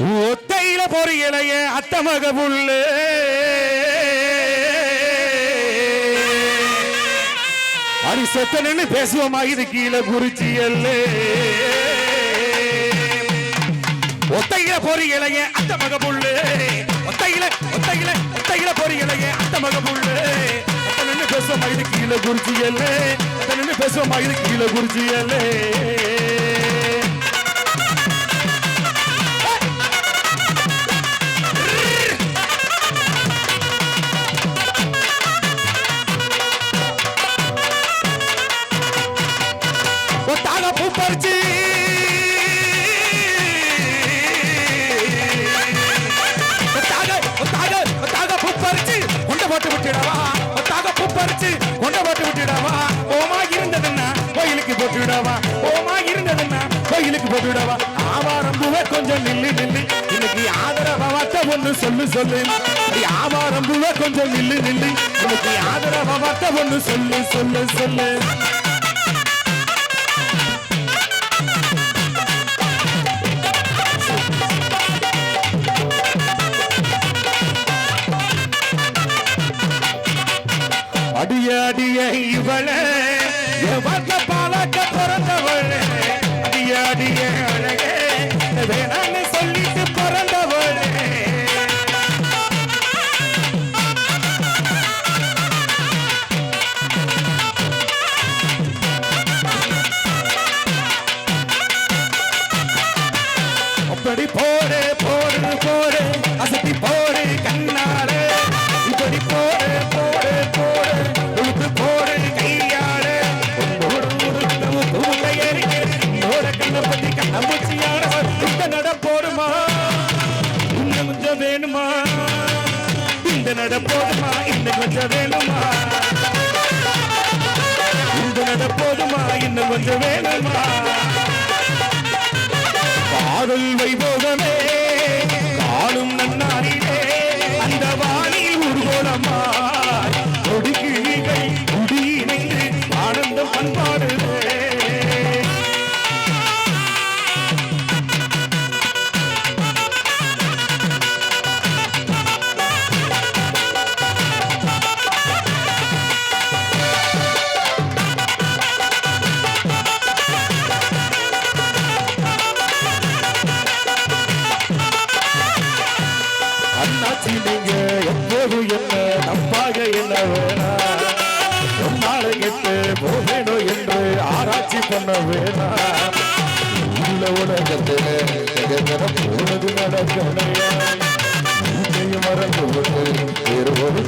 ஒத்தையில பொறியலைய அத்தமக புல்லு. அரிசத்தனு பேசுவோமா இது கீழே குறிச்சி அல்லே ஒத்தையில பொறியலைய அத்தமக புல்லு. ஒத்தையில ஒத்தையில ஒத்தையில பொறியலைய அத்தமக புல்லு. பேசுவோமா இது கீழே குறிச்சி அல்லே பேசுவோமா இது கீழே குறிச்சி அல்லே பூ பறிச்சு. ஒத்தாக ஒத்தாக ஒத்தாக பூ பறிச்சு. கொண்ட போட்டு விட்டுடவா? ஒத்தாக பூ பறிச்சு. கொண்ட போட்டு விட்டுடவா? ஓமா இருந்ததுன்னா கோயிலுக்கு போட்டு விடவா ஓமா இருந்ததுன்னா கோயிலுக்கு போட்டு விடவா ஆவாரம் பூவே கொஞ்சம் நில்லு நில்லு. இன்னைக்கு ஆதரவ வார்த்தை ஒன்று சொல்லு சொல்லு. ஆவாரம் பூவே கொஞ்சம் நில்லு நில்லு. இன்னைக்கு ஆதரவ வார்த்தை ஒன்று சொல்லு சொல்லு சொல்லு. அடிய இவளை இவளே கொஞ்சம் வேணுமா? இந்த நட போதுமா? இன்னும் கொஞ்சம் வேணுமா? இந்த நட போதுமா? இன்னும் கொஞ்சம் வேணுமா? பாடல் வைபோகமே. வேணா. சொன்னால கெட்டு என்று ஆராய்ச்சி பண்ண வேணா. உள்ள மறந்து விட்டு வேறு ஒரு